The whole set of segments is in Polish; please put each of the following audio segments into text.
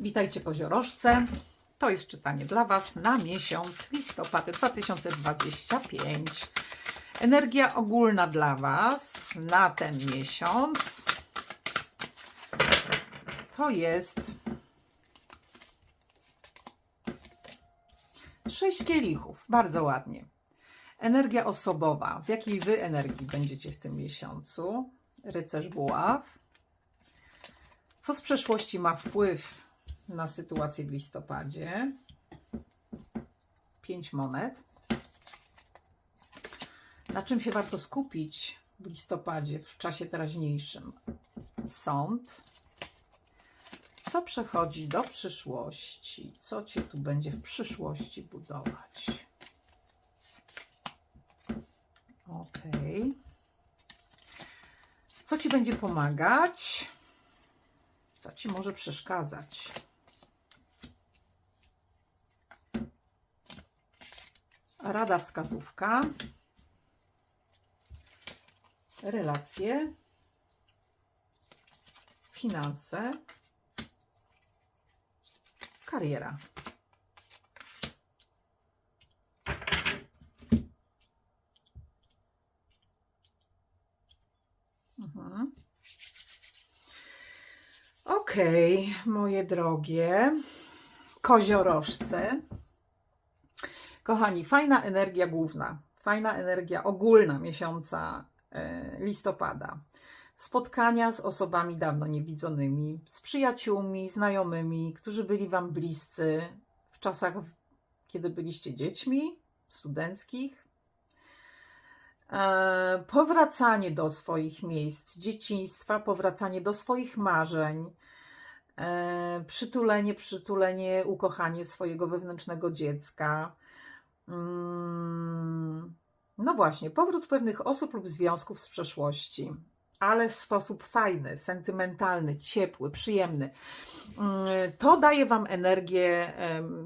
Witajcie koziorożce. To jest czytanie dla Was na miesiąc listopad 2025. Energia ogólna dla Was na ten miesiąc to jest sześć kielichów. Bardzo ładnie. Energia osobowa. W jakiej Wy energii będziecie w tym miesiącu? Rycerz buław. Co z przeszłości ma wpływ na sytuację w listopadzie? Pięć monet. Na czym się warto skupić w listopadzie, w czasie teraźniejszym? Sąd. Co przechodzi do przyszłości? Co cię tu będzie w przyszłości budować? Okej. Co ci będzie pomagać? Co ci może przeszkadzać? Rada wskazówka. Relacje. Finanse. Kariera. Mhm. Okej, moje drogie koziorożce. Kochani, fajna energia główna, fajna energia ogólna miesiąca e, listopada. Spotkania z osobami dawno niewidzonymi, z przyjaciółmi, znajomymi, którzy byli Wam bliscy w czasach, kiedy byliście dziećmi, studenckich. E, powracanie do swoich miejsc dzieciństwa, powracanie do swoich marzeń, e, przytulenie, przytulenie, ukochanie swojego wewnętrznego dziecka. Mm, No właśnie, powrót pewnych osób lub związków z przeszłości, ale w sposób fajny, sentymentalny, ciepły, przyjemny. Mm, To daje Wam energię,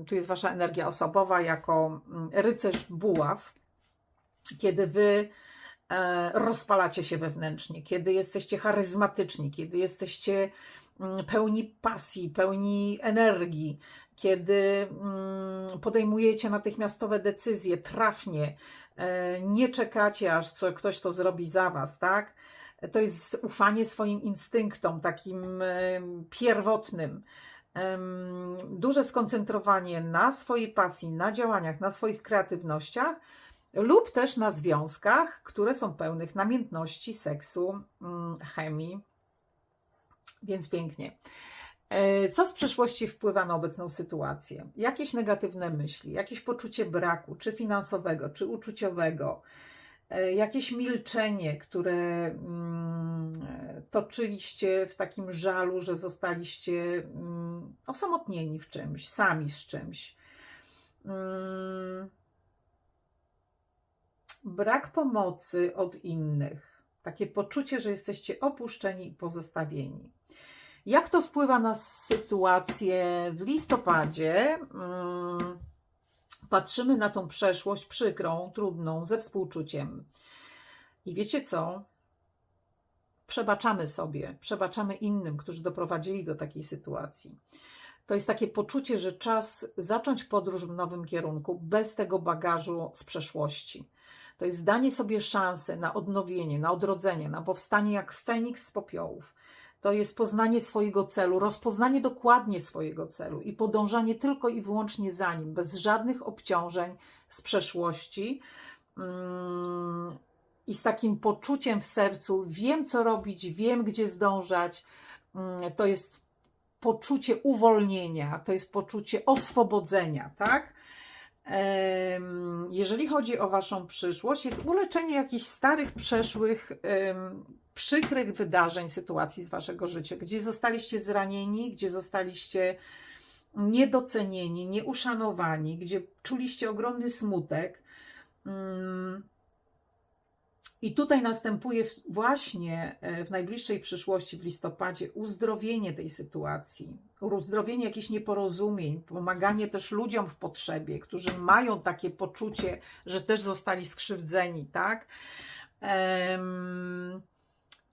tu jest Wasza energia osobowa jako mm, rycerz buław, kiedy Wy e, rozpalacie się wewnętrznie, kiedy jesteście charyzmatyczni, kiedy jesteście pełni pasji, pełni energii, kiedy mm, podejmujecie natychmiastowe decyzje trafnie, e, nie czekacie, aż co, ktoś to zrobi za Was, tak? To jest ufanie swoim instynktom, takim em, pierwotnym. Duże skoncentrowanie na swojej pasji, na działaniach, na swoich kreatywnościach lub też na związkach, które są pełnych namiętności, seksu, mm, chemii. Więc pięknie. E, Co z przeszłości wpływa na obecną sytuację? Jakieś negatywne myśli, jakieś poczucie braku, czy finansowego, czy uczuciowego, e, jakieś milczenie, które mm, toczyliście w takim żalu, że zostaliście mm, osamotnieni w czymś, sami z czymś. Mm, Brak pomocy od innych, takie poczucie, że jesteście opuszczeni i pozostawieni. Jak to wpływa na sytuację w listopadzie? Mm, Patrzymy na tą przeszłość przykrą, trudną, ze współczuciem. I wiecie co? Przebaczamy sobie, przebaczamy innym, którzy doprowadzili do takiej sytuacji. To jest takie poczucie, że czas zacząć podróż w nowym kierunku bez tego bagażu z przeszłości. To jest danie sobie szansy na odnowienie, na odrodzenie, na powstanie jak Feniks z popiołów. To jest poznanie swojego celu, rozpoznanie dokładnie swojego celu i podążanie tylko i wyłącznie za nim, bez żadnych obciążeń z przeszłości. Mm, I z takim poczuciem w sercu, wiem co robić, wiem gdzie zdążać. Mm, To jest poczucie uwolnienia, to jest poczucie oswobodzenia, tak? Jeżeli chodzi o Waszą przyszłość, jest uleczenie jakichś starych, przeszłych, przykrych wydarzeń, sytuacji z Waszego życia, gdzie zostaliście zranieni, gdzie zostaliście niedocenieni, nieuszanowani, gdzie czuliście ogromny smutek. I tutaj następuje właśnie e, w najbliższej przyszłości, w listopadzie, uzdrowienie tej sytuacji, uzdrowienie jakichś nieporozumień, pomaganie też ludziom w potrzebie, którzy mają takie poczucie, że też zostali skrzywdzeni, tak? Em,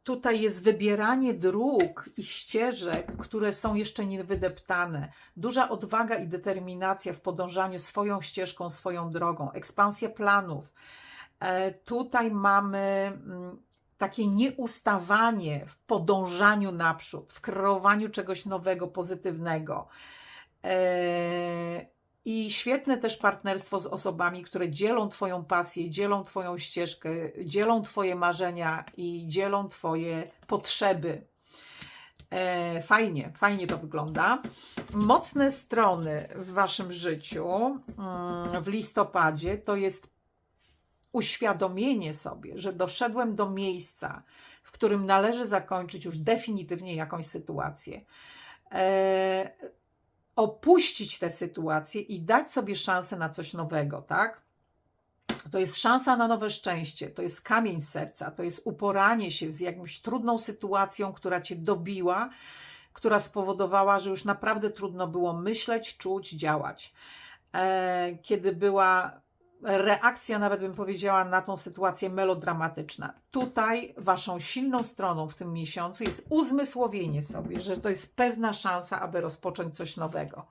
tutaj jest wybieranie dróg i ścieżek, które są jeszcze niewydeptane. Duża odwaga i determinacja w podążaniu swoją ścieżką, swoją drogą, ekspansja planów. E, tutaj mamy mm, takie nieustawanie w podążaniu naprzód, w kreowaniu czegoś nowego, pozytywnego. E, I świetne też partnerstwo z osobami, które dzielą Twoją pasję, dzielą Twoją ścieżkę, dzielą Twoje marzenia i dzielą Twoje potrzeby. E, Fajnie, fajnie to wygląda. Mocne strony w Waszym życiu mm, w listopadzie to jest uświadomienie sobie, że doszedłem do miejsca, w którym należy zakończyć już definitywnie jakąś sytuację. E, opuścić tę sytuację i dać sobie szansę na coś nowego, tak? To jest szansa na nowe szczęście, to jest kamień serca, to jest uporanie się z jakąś trudną sytuacją, która cię dobiła, która spowodowała, że już naprawdę trudno było myśleć, czuć, działać. E, kiedy była reakcja, nawet bym powiedziała, na tą sytuację melodramatyczna. Tutaj waszą silną stroną w tym miesiącu jest uzmysłowienie sobie, że to jest pewna szansa, aby rozpocząć coś nowego.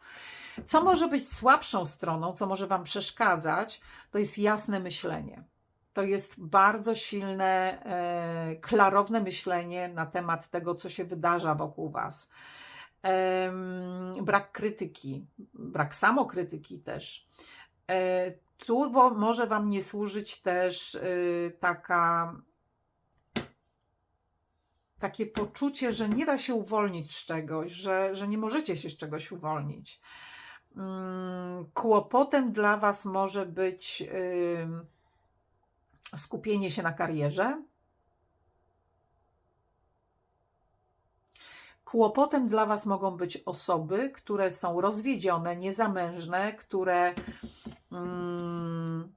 Co może być słabszą stroną, co może wam przeszkadzać, to jest jasne myślenie. To jest bardzo silne, e, klarowne myślenie na temat tego, co się wydarza wokół was. E, brak krytyki, brak samokrytyki też. Tu może Wam nie służyć też y, taka takie poczucie, że nie da się uwolnić z czegoś, że, że nie możecie się z czegoś uwolnić. Mm, kłopotem dla Was może być skupienie się na karierze. Kłopotem dla Was mogą być osoby, które są rozwiedzione, niezamężne, które Mm,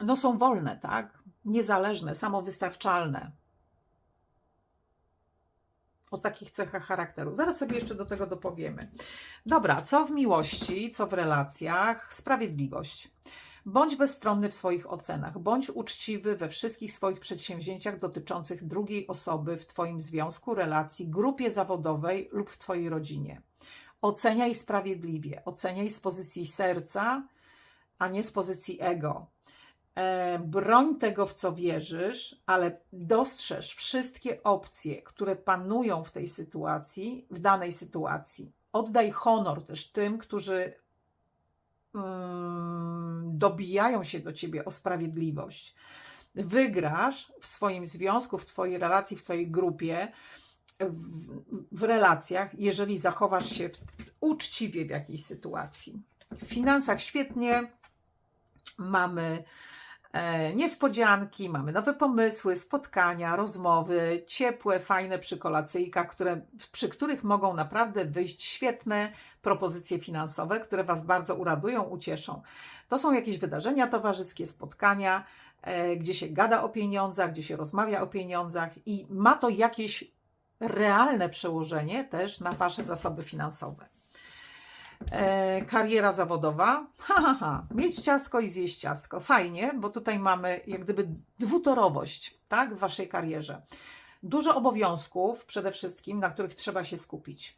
no są wolne, tak? Niezależne, samowystarczalne. O takich cechach charakteru. Zaraz sobie jeszcze do tego dopowiemy. Dobra, co w miłości, co w relacjach? Sprawiedliwość. Bądź bezstronny w swoich ocenach, bądź uczciwy we wszystkich swoich przedsięwzięciach dotyczących drugiej osoby w Twoim związku, relacji, grupie zawodowej lub w Twojej rodzinie. Oceniaj sprawiedliwie, oceniaj z pozycji serca, a nie z pozycji ego. E, broń tego, w co wierzysz, ale dostrzeż wszystkie opcje, które panują w tej sytuacji, w danej sytuacji. Oddaj honor też tym, którzy dobijają się do ciebie o sprawiedliwość. Wygrasz w swoim związku, w twojej relacji, w twojej grupie w, w relacjach, jeżeli zachowasz się uczciwie w jakiejś sytuacji. W finansach świetnie, mamy niespodzianki, mamy nowe pomysły, spotkania, rozmowy, ciepłe, fajne przy kolacyjkach, które, przy których mogą naprawdę wyjść świetne propozycje finansowe, które Was bardzo uradują, ucieszą. To są jakieś wydarzenia towarzyskie, spotkania, e, gdzie się gada o pieniądzach, gdzie się rozmawia o pieniądzach i ma to jakieś realne przełożenie też na Wasze zasoby finansowe. Kariera zawodowa. Ha, ha, ha. Mieć ciastko i zjeść ciastko. Fajnie, bo tutaj mamy jak gdyby dwutorowość tak, w Waszej karierze. Dużo obowiązków przede wszystkim, na których trzeba się skupić.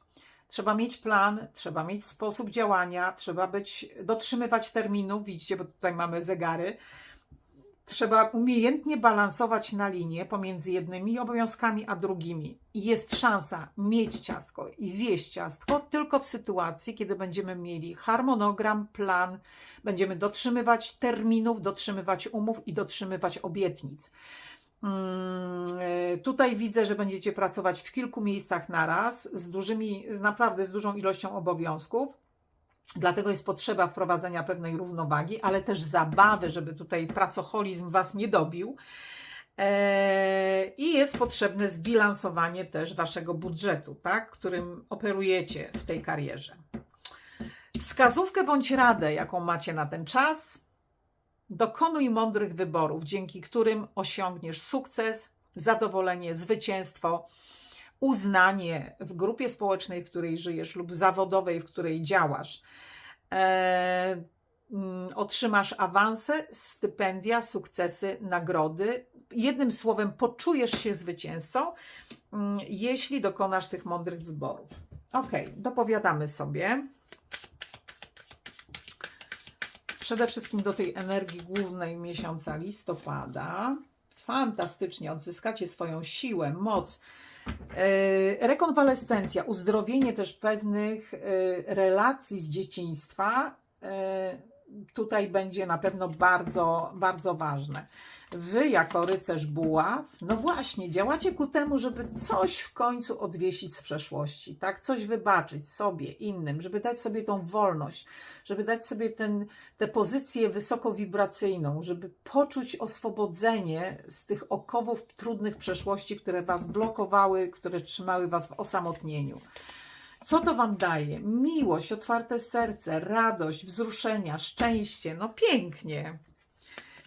Trzeba mieć plan, trzeba mieć sposób działania, trzeba być, dotrzymywać terminów. Widzicie, bo tutaj mamy zegary Trzeba umiejętnie balansować na linię pomiędzy jednymi obowiązkami a drugimi. Jest szansa mieć ciastko i zjeść ciastko tylko w sytuacji, kiedy będziemy mieli harmonogram, plan, będziemy dotrzymywać terminów, dotrzymywać umów i dotrzymywać obietnic. Hmm, tutaj widzę, że będziecie pracować w kilku miejscach naraz, z dużymi, naprawdę z dużą ilością obowiązków Dlatego jest potrzeba wprowadzenia pewnej równowagi, ale też zabawy, żeby tutaj pracoholizm Was nie dobił. Eee, I jest potrzebne zbilansowanie też Waszego budżetu, tak, którym operujecie w tej karierze. Wskazówkę bądź radę, jaką macie na ten czas, dokonuj mądrych wyborów, dzięki którym osiągniesz sukces, zadowolenie, zwycięstwo uznanie w grupie społecznej, w której żyjesz lub zawodowej, w której działasz. E, mm, otrzymasz awanse, stypendia, sukcesy, nagrody. jednym słowem, poczujesz się zwycięzcą, mm, jeśli dokonasz tych mądrych wyborów. Ok, dopowiadamy sobie. Przede wszystkim do tej energii głównej miesiąca listopada. Fantastycznie odzyskacie swoją siłę, moc, rekonwalescencja, uzdrowienie też pewnych e, relacji z dzieciństwa. e, Tutaj będzie na pewno bardzo, bardzo ważne. Wy, jako rycerz buław, no właśnie, działacie ku temu, żeby coś w końcu odwiesić z przeszłości, tak? Coś wybaczyć sobie, innym, żeby dać sobie tą wolność, żeby dać sobie ten, tę pozycję wysokowibracyjną, żeby poczuć oswobodzenie z tych okowów trudnych przeszłości, które was blokowały, które trzymały was w osamotnieniu. Co to wam daje? Miłość, otwarte serce, radość, wzruszenia, szczęście. No pięknie.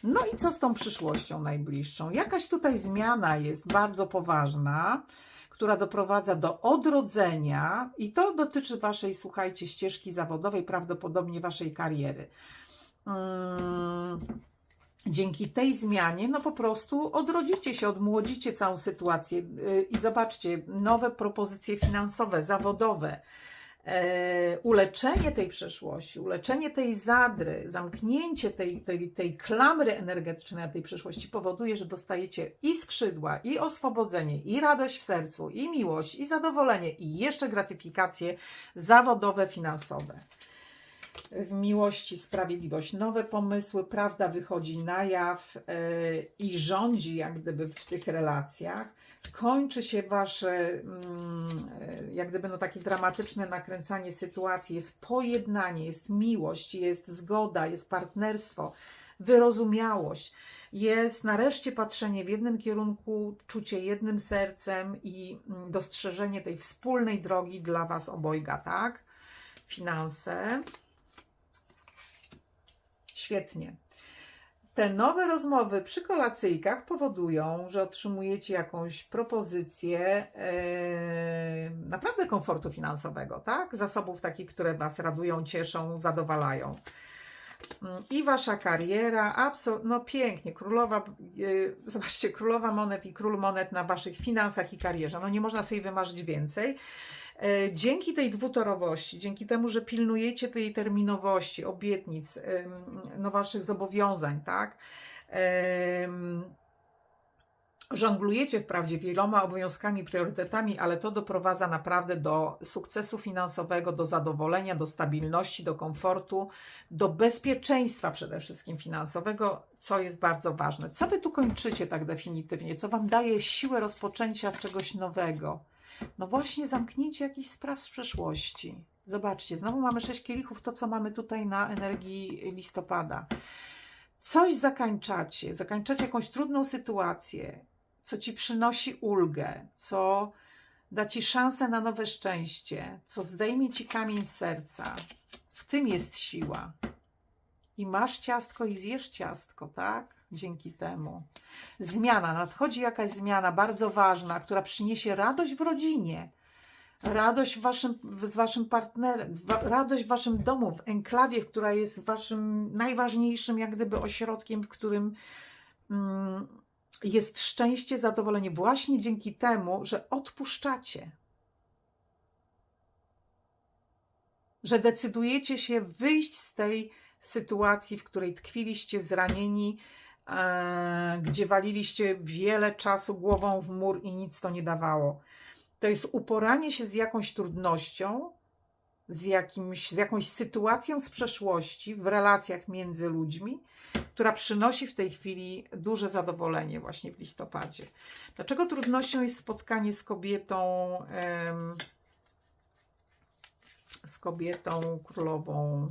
No i co z tą przyszłością najbliższą? Jakaś tutaj zmiana jest bardzo poważna, która doprowadza do odrodzenia, i to dotyczy Waszej, słuchajcie, ścieżki zawodowej, prawdopodobnie Waszej kariery. Mm, Dzięki tej zmianie, no po prostu odrodzicie się, odmłodzicie całą sytuację yy, i zobaczcie, nowe propozycje finansowe, zawodowe, uleczenie tej przeszłości, uleczenie tej zadry, zamknięcie tej, tej, tej klamry energetycznej tej przeszłości powoduje, że dostajecie i skrzydła, i oswobodzenie, i radość w sercu, i miłość, i zadowolenie, i jeszcze gratyfikacje zawodowe, finansowe. W miłości, sprawiedliwość, nowe pomysły, prawda wychodzi na jaw e, i rządzi jak gdyby w tych relacjach kończy się wasze, mm, e, jak gdyby no takie dramatyczne nakręcanie sytuacji, jest pojednanie, jest miłość, jest zgoda, jest partnerstwo, wyrozumiałość, jest nareszcie patrzenie w jednym kierunku, czucie jednym sercem i mm, dostrzeżenie tej wspólnej drogi dla was obojga, tak? Finanse. Świetnie. Te nowe rozmowy przy kolacyjkach powodują, że otrzymujecie jakąś propozycję e, naprawdę komfortu finansowego, tak? Zasobów takich, które Was radują, cieszą, zadowalają. Mm, I Wasza kariera, no pięknie, królowa, e, zobaczcie, królowa monet i król monet na Waszych finansach i karierze. No nie można sobie wymarzyć więcej. E, Dzięki tej dwutorowości, dzięki temu, że pilnujecie tej terminowości, obietnic, no waszych zobowiązań, tak? Żonglujecie wprawdzie wieloma obowiązkami, priorytetami, ale to doprowadza naprawdę do sukcesu finansowego, do zadowolenia, do stabilności, do komfortu, do bezpieczeństwa przede wszystkim finansowego, co jest bardzo ważne. Co wy tu kończycie tak definitywnie? Co wam daje siłę rozpoczęcia czegoś nowego? No właśnie, zamknijcie jakiś spraw z przeszłości. Zobaczcie, znowu mamy sześć kielichów, to co mamy tutaj na energii listopada. Coś zakańczacie, zakańczacie jakąś trudną sytuację, co ci przynosi ulgę, co da ci szansę na nowe szczęście, co zdejmie ci kamień serca. W tym jest siła. I masz ciastko i zjesz ciastko, tak? Dzięki temu. Zmiana, nadchodzi jakaś zmiana bardzo ważna, która przyniesie radość w rodzinie, radość waszym, z waszym partnerem, wa- radość w waszym domu, w enklawie, która jest waszym najważniejszym, jak gdyby, ośrodkiem, w którym mm, jest szczęście, zadowolenie, właśnie dzięki temu, że odpuszczacie. Że decydujecie się wyjść z tej sytuacji, w której tkwiliście zranieni, e, gdzie waliliście wiele czasu głową w mur i nic to nie dawało. To jest uporanie się z jakąś trudnością, z, jakimś, z jakąś sytuacją z przeszłości w relacjach między ludźmi, która przynosi w tej chwili duże zadowolenie właśnie w listopadzie. Dlaczego trudnością jest spotkanie z kobietą, z kobietą królową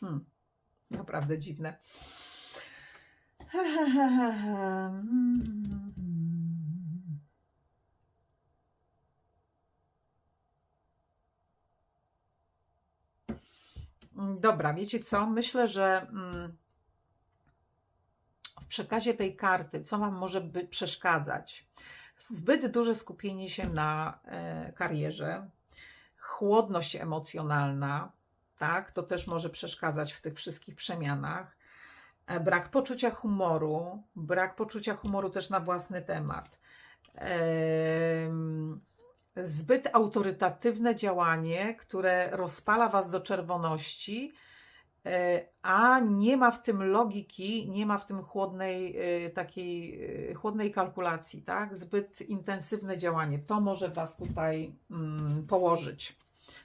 Hmm, naprawdę dziwne. Dobra, wiecie co? Myślę, że mm, w przekazie tej karty, co Wam może by przeszkadzać? Zbyt duże skupienie się na e, karierze, chłodność emocjonalna, tak? To też może przeszkadzać w tych wszystkich przemianach. E, Brak poczucia humoru, brak poczucia humoru też na własny temat. Em, Zbyt autorytatywne działanie, które rozpala Was do czerwoności, e, a nie ma w tym logiki, nie ma w tym chłodnej, e, takiej chłodnej kalkulacji, tak? Zbyt intensywne działanie. To może Was tutaj mm, położyć.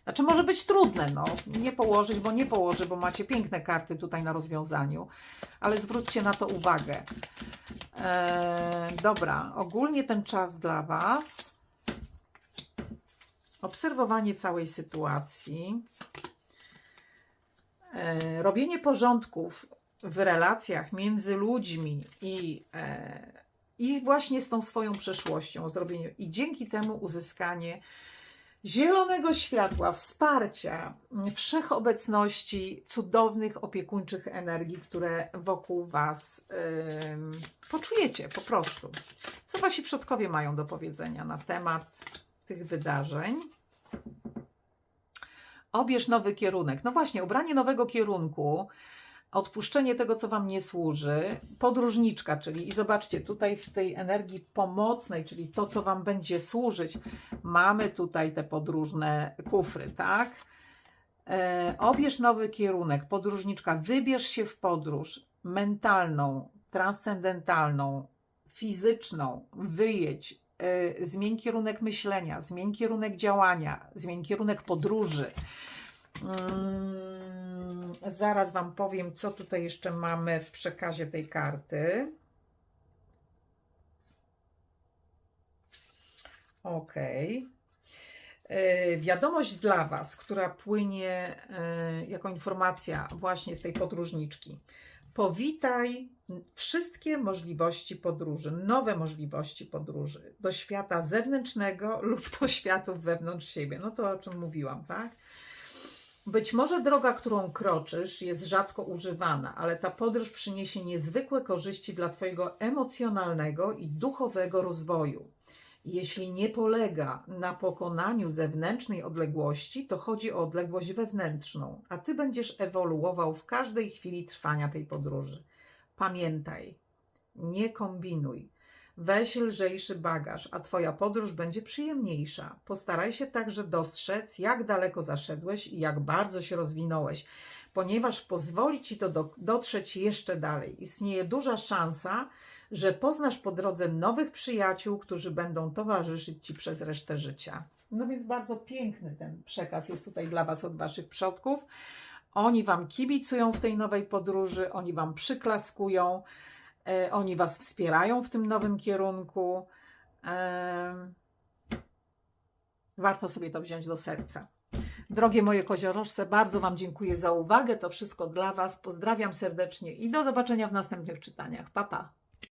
Znaczy może być trudne, no. Nie położyć, bo nie położy, bo macie piękne karty tutaj na rozwiązaniu, ale zwróćcie na to uwagę. E, dobra, ogólnie ten czas dla Was. Obserwowanie całej sytuacji. E, robienie porządków w relacjach między ludźmi i, e, i właśnie z tą swoją przeszłością. I dzięki temu uzyskanie zielonego światła, wsparcia, wszechobecności cudownych, opiekuńczych energii, które wokół Was ym, poczujecie po prostu. Co Wasi przodkowie mają do powiedzenia na temat tych wydarzeń? Obierz nowy kierunek. No właśnie, obranie nowego kierunku, odpuszczenie tego, co Wam nie służy, podróżniczka, czyli i zobaczcie, tutaj w tej energii pomocnej, czyli to, co Wam będzie służyć, mamy tutaj te podróżne kufry, tak? E, obierz nowy kierunek, podróżniczka, wybierz się w podróż mentalną, transcendentalną, fizyczną, wyjedź, e, zmień kierunek myślenia, zmień kierunek działania, zmień kierunek podróży. Mm, zaraz Wam powiem, co tutaj jeszcze mamy w przekazie tej karty. Ok. Wiadomość dla Was, która płynie e, jako informacja właśnie z tej podróżniczki. Powitaj wszystkie możliwości podróży, nowe możliwości podróży do świata zewnętrznego lub do światów wewnątrz siebie. No to o czym mówiłam, tak? Być może droga, którą kroczysz, jest rzadko używana, ale ta podróż przyniesie niezwykłe korzyści dla Twojego emocjonalnego i duchowego rozwoju. Jeśli nie polega na pokonaniu zewnętrznej odległości, to chodzi o odległość wewnętrzną, a Ty będziesz ewoluował w każdej chwili trwania tej podróży. Pamiętaj, nie kombinuj. Weź lżejszy bagaż, a Twoja podróż będzie przyjemniejsza. Postaraj się także dostrzec, jak daleko zaszedłeś i jak bardzo się rozwinąłeś, ponieważ pozwoli Ci to do, dotrzeć jeszcze dalej. Istnieje duża szansa, że poznasz po drodze nowych przyjaciół, którzy będą towarzyszyć Ci przez resztę życia. No więc bardzo piękny ten przekaz jest tutaj dla Was od Waszych przodków. Oni Wam kibicują w tej nowej podróży, oni Wam przyklaskują. E, Oni Was wspierają w tym nowym kierunku. E, Warto sobie to wziąć do serca. Drogie moje koziorożce, bardzo Wam dziękuję za uwagę. To wszystko dla Was. Pozdrawiam serdecznie i do zobaczenia w następnych czytaniach. Pa, pa.